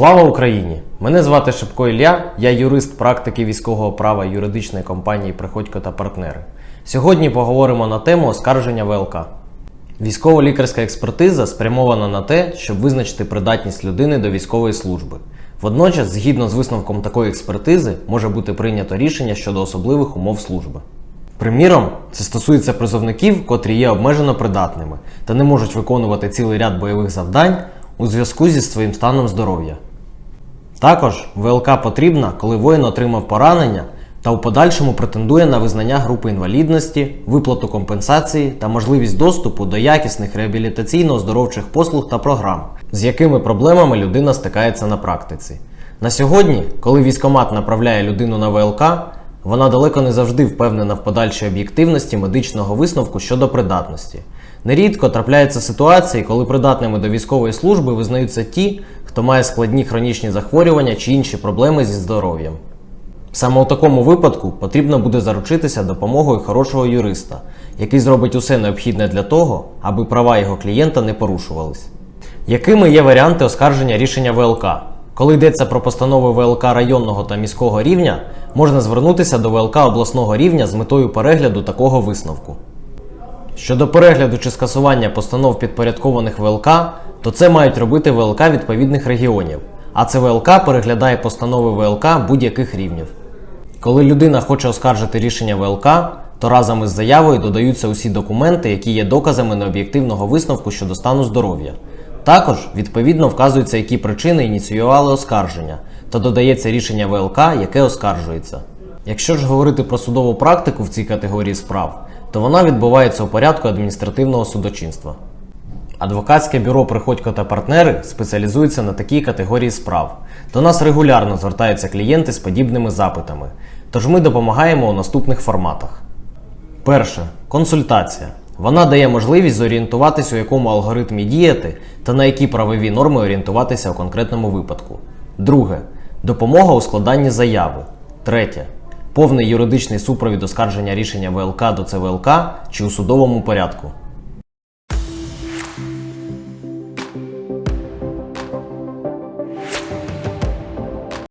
Слава Україні! Мене звати Шипко Ілля, я юрист практики військового права юридичної компанії Приходько та партнери. Сьогодні поговоримо на тему оскарження ВЛК. Військово-лікарська експертиза спрямована на те, щоб визначити придатність людини до військової служби. Водночас, згідно з висновком такої експертизи, може бути прийнято рішення щодо особливих умов служби. Приміром, це стосується призовників, котрі є обмежено придатними та не можуть виконувати цілий ряд бойових завдань у зв'язку зі своїм станом здоров'я. Також ВЛК потрібна, коли воїн отримав поранення та у подальшому претендує на визнання групи інвалідності, виплату компенсації та можливість доступу до якісних реабілітаційно-оздоровчих послуг та програм, з якими проблемами людина стикається на практиці. На сьогодні, коли військомат направляє людину на ВЛК, вона далеко не завжди впевнена в подальшій об'єктивності медичного висновку щодо придатності. Нерідко трапляються ситуації, коли придатними до військової служби визнаються ті, хто має складні хронічні захворювання чи інші проблеми зі здоров'ям. Саме у такому випадку потрібно буде заручитися допомогою хорошого юриста, який зробить усе необхідне для того, аби права його клієнта не порушувались. Якими є варіанти оскарження рішення ВЛК? Коли йдеться про постанови ВЛК районного та міського рівня, можна звернутися до ВЛК обласного рівня з метою перегляду такого висновку. Щодо перегляду чи скасування постанов підпорядкованих ВЛК, то це мають робити ВЛК відповідних регіонів, а ЦВЛК переглядає постанови ВЛК будь-яких рівнів. Коли людина хоче оскаржити рішення ВЛК, то разом із заявою додаються усі документи, які є доказами необ'єктивного висновку щодо стану здоров'я. Також відповідно вказуються, які причини ініціювали оскарження, та додається рішення ВЛК, яке оскаржується. Якщо ж говорити про судову практику в цій категорії справ, то вона відбувається у порядку адміністративного судочинства. Адвокатське бюро Приходько та партнери спеціалізується на такій категорії справ. До нас регулярно звертаються клієнти з подібними запитами, тож ми допомагаємо у наступних форматах. Перше консультація. Вона дає можливість зорієнтуватися, у якому алгоритмі діяти та на які правові норми орієнтуватися у конкретному випадку. Друге допомога у складанні заяви. Третє повний юридичний супровід оскарження рішення ВЛК до ЦВЛК чи у судовому порядку.